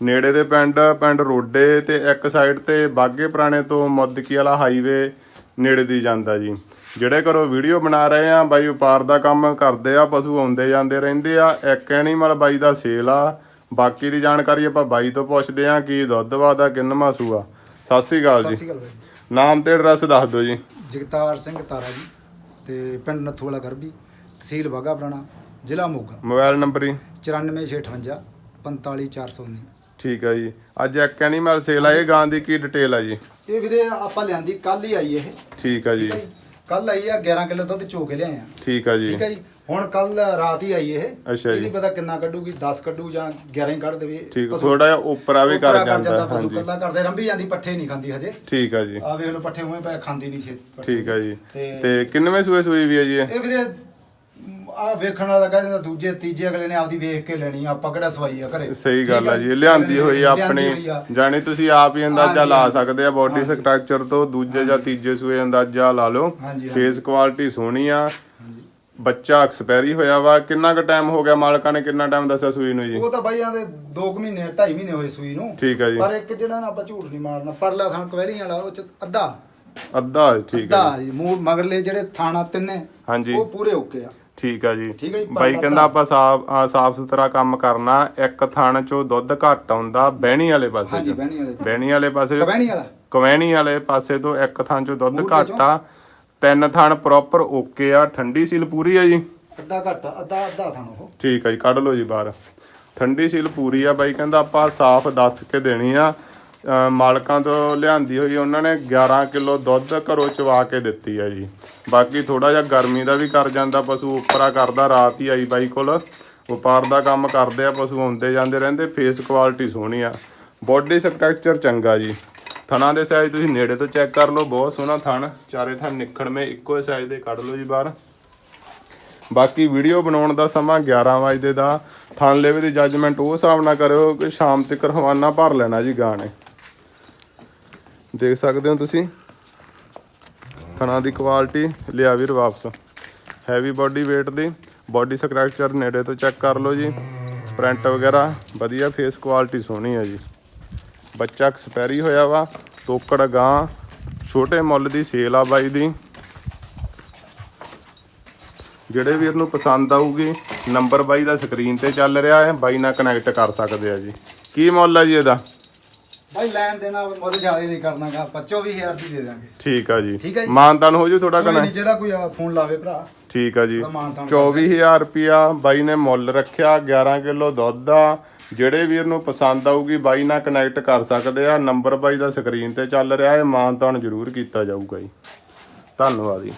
ਨੇੜੇ ਦੇ ਪਿੰਡ ਪਿੰਡ ਰੋਡੇ ਤੇ ਇੱਕ ਸਾਈਡ ਤੇ ਬਾਗੇ ਪੁਰਾਣੇ ਤੋਂ ਮੁੱਦਕੀ ਵਾਲਾ ਹਾਈਵੇ ਨੇੜੇ ਦੀ ਜਾਂਦਾ ਜੀ। ਜਿਹੜੇ ਘਰੋਂ ਵੀਡੀਓ ਬਣਾ ਰਹੇ ਆ ਬਾਈ ਵਪਾਰ ਦਾ ਕੰਮ ਕਰਦੇ ਆ ਪਸ਼ੂ ਆਉਂਦੇ ਜਾਂਦੇ ਰਹਿੰਦੇ ਆ ਇੱਕ ਐਨੀਮਲ ਬਾਈ ਦਾ ਸੇਲ ਆ। ਬਾਕੀ ਦੀ ਜਾਣਕਾਰੀ ਆਪਾਂ ਬਾਈ ਤੋਂ ਪੁੱਛਦੇ ਆ ਕੀ ਦੁੱਧ ਵਾਦਾ ਕਿੰਨਵਾਂ ਸੂਆ ਸਤਿ ਸ੍ਰੀ ਅਕਾਲ ਸਤਿ ਜੀ ਸ਼੍ਰੀ ਅਕਾਲ ਬਾਈ ਜੀ। ਨਾਮ ਤੇ ਐਡਰੈਸ ਦੱਸ ਦਿਓ ਜੀ। ਜਗਤਾਰ ਸਿੰਘ ਤਾਰਾ ਜੀ ਤੇ ਪਿੰਡ ਨੱਥੂ ਵਾਲਾ ਗਰਬੀ ਤਹਿਸੀਲ ਬਾਗਾ ਪੁਰਾਣਾ ਜ਼ਿਲ੍ਹਾ ਮੋਗਾ। ਮੋਬਾਈਲ ਨੰਬਰ ਜੀ। 94658 45419 ਠੀਕ ਆ ਜੀ। ਅੱਜ ਇੱਕ ਐਨੀਮਲ ਸੇਲ ਆ ਇਹ ਗਾਂ ਦੀ ਕੀ ਡਿਟੇਲ ਆ ਜੀ? ਇਹ ਵੀਰੇ ਆਪਾਂ ਲਿਆਂਦੀ ਕੱਲ ਹੀ ਆਈ ਇਹ। ਠੀਕ ਆ ਜੀ। ਕੱਲ ਆਈ ਆ 11 ਕਿਲੋ ਦੁੱਧ ਚੋ ਕੇ ਲਿਆਏ ਆ। ਠੀਕ ਆ ਜੀ। ਠੀਕ ਹੈ ਜੀ। ਹੁਣ ਕੱਲ ਰਾਤ ਹੀ ਆਈ ਇਹ। ਅੱਛਾ ਜੀ। ਨਹੀਂ ਪਤਾ ਕਿੰਨਾ ਕੱਢੂਗੀ 10 ਕੱਢੂ ਜਾਂ 11 ਹੀ ਕੱਢ ਦੇਵੇ। ਠੀਕ ਥੋੜਾ ਜਿਹਾ ਉਪਰਾ ਵੀ ਕਰ ਜਾਂਦਾ ਪਸ਼ੂ ਕੱਲਾ ਕਰਦੇ ਰੰਭੀ ਜਾਂਦੀ ਪੱਠੇ ਨਹੀਂ ਖਾਂਦੀ ਹਜੇ। ਠੀਕ ਆ ਜੀ। ਆ ਵੇਖ ਲਓ ਪੱਠੇ ਉਵੇਂ ਪਏ ਖਾਂਦੀ ਨਹੀਂ ਛੇਤੀ। ਠੀਕ ਆ ਜੀ। ਤੇ- ਕਿੰਨਵੇਂ ਸੂਏ ਸੂਈ ਵੀ ਆ ਜੀ ਇਹ ਵੀਰੇ ਆ ਵੇਖਣ ਵਾਲਾ ਕਹਿੰਦਾ ਦੂਜੇ ਤੀਜੇ ਅਗਲੇ ਨੇ ਆਪਦੀ ਵੇਖ ਕੇ ਲੈਣੀ ਆ ਆਪਾਂ ਕਿਹੜਾ ਸਵਾਈ ਆ ਘਰੇ? ਸਹੀ ਗੱਲ ਆ ਜੀ ਲਿਆਂਦੀ ਹੋਈ ਆਪਣੀ। ਜਾਣੀ ਤੁਸੀਂ ਆਪ ਹੀ ਅੰਦਾਜ਼ਾ ਲਾ। ਸਕਦੇ ਆ ਬੋਡੀ ਸਟਰਕਚਰ ਤੋਂ ਦੂਜੇ ਜਾਂ ਤੀਜੇ ਸੂਏ ਅੰਦਾਜ਼ਾ ਲਾ ਲਓ। ਹਾਂਜੀ, ਹਾਂਜੀ। ਫੇਸ ਕੁਆਲਿਟੀ ਸੋਹਣੀ ਆ। ਬੱਚਾ ਐਕਸਪਾਇਰੀ ਹੋਇਆ ਵਾ ਕਿੰਨਾ ਕੁ ਟਾਈਮ ਹੋ ਗਿਆ ਮਾਲਕਾਂ ਨੇ ਕਿੰਨਾ ਟਾਈਮ ਦੱਸਿਆ ਸੂਈ ਨੂੰ ਜੀ? ਉਹ ਤਾਂ ਬਾਈ ਆਂਦੇ 2 ਮਹੀਨੇ 2.5 ਮਹੀਨੇ ਹੋਏ ਸੂਈ ਨੂੰ। ਠੀਕ ਆ ਜੀ। ਪਰ ਇੱਕ ਜਿਹੜਾ ਨਾ ਆਪਾਂ ਝੂਠ ਨਹੀਂ ਮਾਰਨਾ ਪਰਲਾ ਥਣ ਕਵੈੜੀਆਂ ਵਾਲਾ ਉਹ ਚ ਅੱਧਾ। ਅੱਧਾ ਠੀਕ ਆ ਅੱਧਾ ਜੀ। ਮਗਰਲੇ ਜਿਹੜੇ ਥਾਣਾ ਤਿੰਨੇ ਹਾਂਜੀ। ਉਹ ਪੂਰੇ ਓਕੇ ਆ। ਠੀਕ ਆ ਜੀ। ਠੀਕ ਆ ਜੀ, ਪਰ ਬਾਈ ਕਹਿੰਦਾ ਆਪਾਂ ਸਾਫ਼ ਸਾਫ਼ ਸੁਥਰਾ ਕੰਮ ਕਰਨਾ ਇੱਕ ਥਣ ਚੋਂ ਦੁੱਧ ਘੱਟ ਆਉਂਦਾ ਬਹਿਣੀ ਵਾਲੇ ਪਾਸੇ ਹਾਂਜੀ ਚੋਂ। ਬਹਿਣੀ ਵਾਲੇ ਬਹਿਣੀ ਵਾਲੇ ਪਾਸੇ ਕਵੈਣੀ ਵਾਲਾ। ਕਵੈਣੀ ਵਾਲੇ ਪਾਸੇ ਤੋਂ ਇੱਕ ਥਾਂ ਚੋਂ ਦੁੱਧ ਘੱਟ ਆ। ਤਿੰਨ ਥਣ ਪ੍ਰੋਪਰ ਓਕੇ ਆ। ਠੰਡੀ ਸੀਲ ਪੂਰੀ ਆ ਜੀ? ਅੱਧਾ ਘੱਟ ਅੱਧਾ ਅੱਧਾ ਥਾਣ ਉਹ। ਠੀਕ ਆ ਜੀ ਕੱਢ ਲਓ ਜੀ ਬਾਹਰ। ਠੰਡੀ ਸੀਲ ਪੂਰੀ ਆ। ਬਾਈ ਕਹਿੰਦਾ ਆਪਾਂ ਸਾਫ਼ ਦੱਸ ਕੇ ਦੇਣੀ ਆ। ਅਹ ਮਾਲਕਾਂ ਤੋਂ ਲਿਆਂਦੀ ਹੋਈ ਉਹਨਾਂ ਨੇ 11 ਕਿਲੋ ਦੁੱਧ ਘਰੋਂ ਚਵਾ ਕੇ ਦਿੱਤੀ ਆ ਜੀ। ਬਾਕੀ ਥੋੜਾ ਜਿਹਾ ਗਰਮੀ ਦਾ ਵੀ ਕਰ ਜਾਂਦਾ ਪਸ਼ੂ, ਉੱਪਰਾ ਕਰਦਾ, ਰਾਤ ਹੀ ਆਈ ਬਾਈ ਕੋਲ। ਵਪਾਰ ਦਾ ਕੰਮ ਕਰਦੇ ਆ, ਪਸ਼ੂ ਆਉਂਦੇ ਜਾਂਦੇ ਰਹਿੰਦੇ ਫੇਸ ਕੁਆਲਿਟੀ ਸੋਹਣੀ ਆ। ਬੋਡੀ ਸਟਰਕਚਰ ਚੰਗਾ ਜੀ। ਥਣਾ ਦੇ ਸਾਈਜ਼ ਤੁਸੀਂ ਨੇੜੇ ਤੋਂ ਚੈੱਕ ਕਰ ਲਓ, ਬਹੁਤ ਸੋਹਣਾ ਥਣ। ਚਾਰੇ ਥਣ ਨਿਖੜਵੇਂ, ਇੱਕੋ ਸਾਈਜ਼ ਦੇ ਕੱਢ ਲਓ ਜੀ ਬਾਹਰ। ਬਾਕੀ ਵੀਡੀਓ ਬਣਾਉਣ ਦਾ ਸਮਾਂ 11 ਵਜੇ ਦਾ। ਥਣ ਲੈਵੇ ਦੀ ਜੱਜਮੈਂਟ ਉਹ ਹਿਸਾਬ ਨਾਲ ਕਰਿਓ ਕਿ ਸ਼ਾਮ ਤੱਕ ਹਵਾਨਾ ਭਰ ਲੈਣਾ ਜੀ ਗਾਣੇ। ਦੇਖ ਸਕਦੇ ਹੋ ਤੁਸੀਂ? ਥਣਾ ਦੀ ਕੁਆਲਿਟੀ ਲਿਆ ਵੀਰ ਵਾਪਸ। ਹੈਵੀ ਬਾਡੀ weight ਦੀ ਬਾਡੀ ਸਟਰਕਚਰ ਨੇੜੇ ਤੋਂ ਚੈੱਕ ਕਰ ਲਓ ਜੀ। ਪ੍ਰਿੰਟ ਵਗੈਰਾ, ਵਧੀਆ ਫੇਸ ਕੁਆਲਿਟੀ ਸੋਹਣੀ ਹੈ ਜੀ। ਬੱਚਾ ਐਕਸਪੈਰੀ ਹੋਇਆ ਵਾ, ਤੋਕੜ ਗਾਂ, ਛੋਟੇ ਮੁੱਲ ਦੀ ਸੇਲ ਆ ਬਾਈ ਦੀ। ਜਿਹੜੇ ਵੀਰ ਨੂੰ ਪਸੰਦ ਆਊਗੀ ਨੰਬਰ ਬਾਈ ਦਾ ਸਕਰੀਨ ਤੇ ਚੱਲ ਰਿਹਾ ਹੈ, ਬਾਈ ਨਾਲ ਕਨੈਕਟ ਕਰ ਸਕਦੇ ਆ ਜੀ। ਕੀ ਮੁੱਲ ਆ ਜੀ ਇਹਦਾ? ਬਾਈ ਲੈਣ ਦੇਣਾ ਮੁੱਲ ਜ਼ਿਆਦਾ ਨਹੀਂ ਕਰਨਾਗਾ ਆਪਾਂ 24000 ਦੀ ਦੇ ਦਾਂਗੇ। ਠੀਕ ਆ ਜੀ। ਠੀਕ ਆ ਜੀ। ਮਾਨਤਾਨ ਹੋ ਜੂ ਥੋੜਾ ਕੋਈ ਨਹੀਂ ਜਿਹੜਾ ਕੋਈ ਫੋਨ ਲਾਵੇ ਭਰਾ। ਠੀਕ ਆ ਜੀ। ਉਹਦਾ ਮਾਨ ਤਾਨ ਕਰ 24000 ਰੁਪਿਆ ਬਾਈ ਨੇ ਮੁੱਲ ਰੱਖਿਆ 11 ਕਿਲੋ ਦੁੱਧ ਆ। ਜਿਹੜੇ ਵੀਰ ਨੂੰ ਪਸੰਦ ਆਊਗੀ ਬਾਈ ਨਾਲ ਕਨੈਕਟ ਕਰ ਸਕਦੇ ਆ। ਨੰਬਰ ਬਾਈ ਦਾ ਸਕਰੀਨ ਤੇ ਚੱਲ ਰਿਹਾ ਹੈ ਮਾਨਤਾਨ ਜ਼ਰੂਰ ਕੀਤਾ ਜਾਊਗਾ ਜੀ। ਧੰਨਵਾਦ ਜੀ।